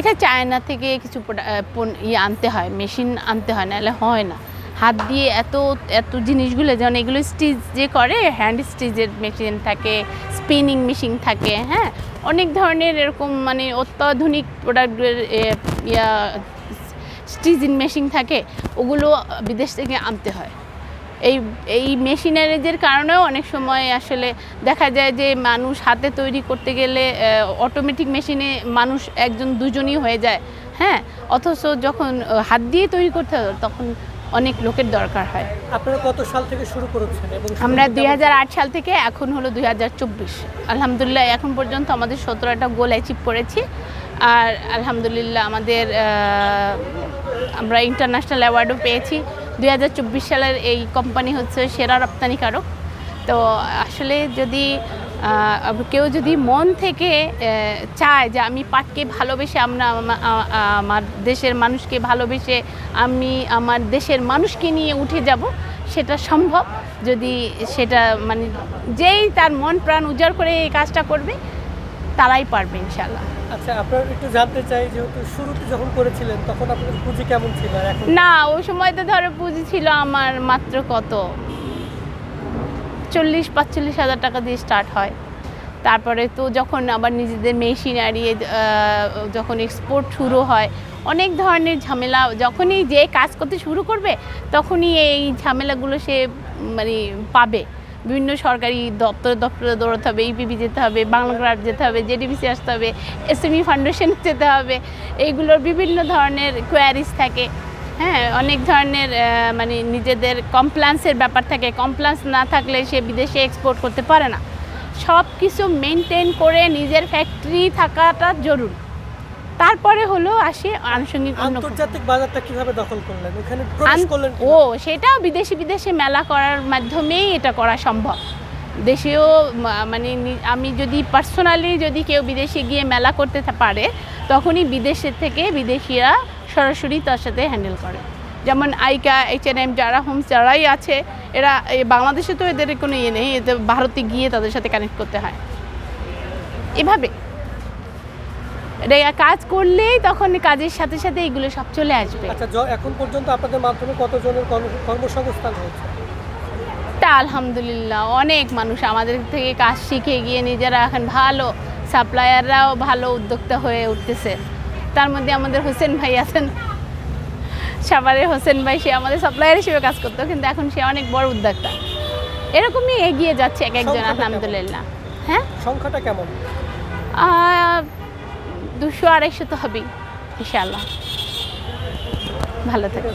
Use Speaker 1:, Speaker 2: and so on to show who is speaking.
Speaker 1: এটা চায়না থেকে কিছু ইয়ে আনতে হয়, মেশিন আনতে হয়, নাহলে হয় না। হাত দিয়ে এত এত জিনিসগুলো, যেমন এগুলো স্টিচ যে করে, হ্যান্ড স্টিচের মেশিন থাকে, স্পিনিং মেশিন থাকে হ্যাঁ? অনেক ধরনের এরকম মানে অত্যাধুনিক প্রোডাক্টের ইয়া, স্টিচিং মেশিন থাকে, ওগুলো বিদেশ থেকে আনতে হয়। এই এই মেশিনারিজের কারণেও অনেক সময় আসলে দেখা যায় যে মানুষ হাতে তৈরি করতে গেলে অটোমেটিক মেশিনে মানুষ একজন দুজনই হয়ে যায়। হ্যাঁ অথচ যখন হাত দিয়ে তৈরি করতে হয় তখন অনেক লোকের দরকার হয়।
Speaker 2: আপনারা কত সাল থেকে শুরু করেছেন এবং
Speaker 1: আমরা দুই সাল থেকে এখন হলো দু হাজার চব্বিশ। আলহামদুলিল্লাহ এখন পর্যন্ত আমাদের সতেরোটা গোল অ্যাচিভ করেছি। আর আলহামদুলিল্লাহ আমাদের আমরা ইন্টারন্যাশনাল অ্যাওয়ার্ডও পেয়েছি। দু হাজার চব্বিশ সালের এই কোম্পানি হচ্ছে সেরা রপ্তানিকারক। তো আসলে যদি কেউ যদি মন থেকে চায় যে আমি পাটকে ভালোবেসে আমরা আমার দেশের মানুষকে ভালোবেসে আমি আমার দেশের মানুষকে নিয়ে উঠে যাব, সেটা সম্ভব। যদি সেটা মানে যেই তার মন প্রাণ উজাড় করে এই কাজটা করবে তারাই পারবে ইনশাল্লাহ
Speaker 2: আচ্ছা আপনার একটু জানতে চাই যেহেতু শুরুতে যখন করেছিলেন তখন আপনার পুঁজি কেমন ছিল এখন?
Speaker 1: না ওই সময় তো ধরো পুঁজি ছিল আমার মাত্র কত? চল্লিশ পাঁচচল্লিশ হাজার টাকা দিয়ে স্টার্ট হয়। তারপরে তো যখন আবার নিজেদের মেশিনারি যখন এক্সপোর্ট শুরু হয় অনেক ধরনের ঝামেলা যখনই যে কাজ করতে শুরু করবে তখনই এই ঝামেলাগুলো সে মানে পাবে। বিভিন্ন সরকারি দপ্তর দপ্তরে দৌড়াতে হবে ইপিবি যেতে হবে, বাংলা গ্রাফ যেতে হবে জেডিবিসি আসতে হবে এসএমই ফাউন্ডেশন যেতে হবে, এইগুলোর বিভিন্ন ধরনের কোয়ারিজ থাকে। হ্যাঁ অনেক ধরনের মানে নিজেদের কমপ্লান্সের ব্যাপার থাকে। কমপ্লান্স না থাকলে সে বিদেশে এক্সপোর্ট করতে পারে না। সব কিছু মেনটেন করে নিজের ফ্যাক্টরি থাকাটা জরুরি। তারপরে হলো আসে আনুষঙ্গিক
Speaker 2: আন্তর্জাতিক বাজারটা কীভাবে দখল করলেন? ওখানে প্রবেশ করলেন
Speaker 1: ও? সেটাও বিদেশি বিদেশে মেলা করার মাধ্যমেই এটা করা সম্ভব। দেশেও মানে আমি যদি পার্সোনালি যদি কেউ বিদেশে গিয়ে মেলা করতে পারে তখনই বিদেশের থেকে বিদেশিরা সরাসরি তার সাথে হ্যান্ডেল করে। যেমন আইকা এইচ এন এম যারা হোমস যারাই আছে এরা বাংলাদেশে তো এদের কোনো ইয়ে নেই এদের ভারতে গিয়ে তাদের সাথে কানেক্ট করতে হয়। এভাবে। কাজ করলেই তখন কাজের সাথে সাথে এগুলো সব চলে আসবে।
Speaker 2: আচ্ছা এখন পর্যন্ত আপনাদের মাধ্যমে কতজনের কর্ম- কর্মসংস্থান হয়েছে?
Speaker 1: তা আলহামদুলিল্লাহ অনেক মানুষ আমাদের থেকে কাজ শিখে গিয়ে নিজেরা এখন ভালো সাপ্লায়াররাও ভালো উদ্যোক্তা হয়ে উঠতেছে। তার মধ্যে আমাদের হোসেন ভাই আছেন। সাভারের হোসেন ভাই সে আমাদের সাপ্লায়ার হিসেবে কাজ করতো কিন্তু এখন সে অনেক বড় উদ্যোক্তা। এরকমই এগিয়ে যাচ্ছে এক একজন? আলহামদুলিল্লাহ। হ্যাঁ?
Speaker 2: সংখ্যাটা কেমন?
Speaker 1: দুশো আড়াইশো তো হবেই ইনশাআল্লাহ। ভালো থাকে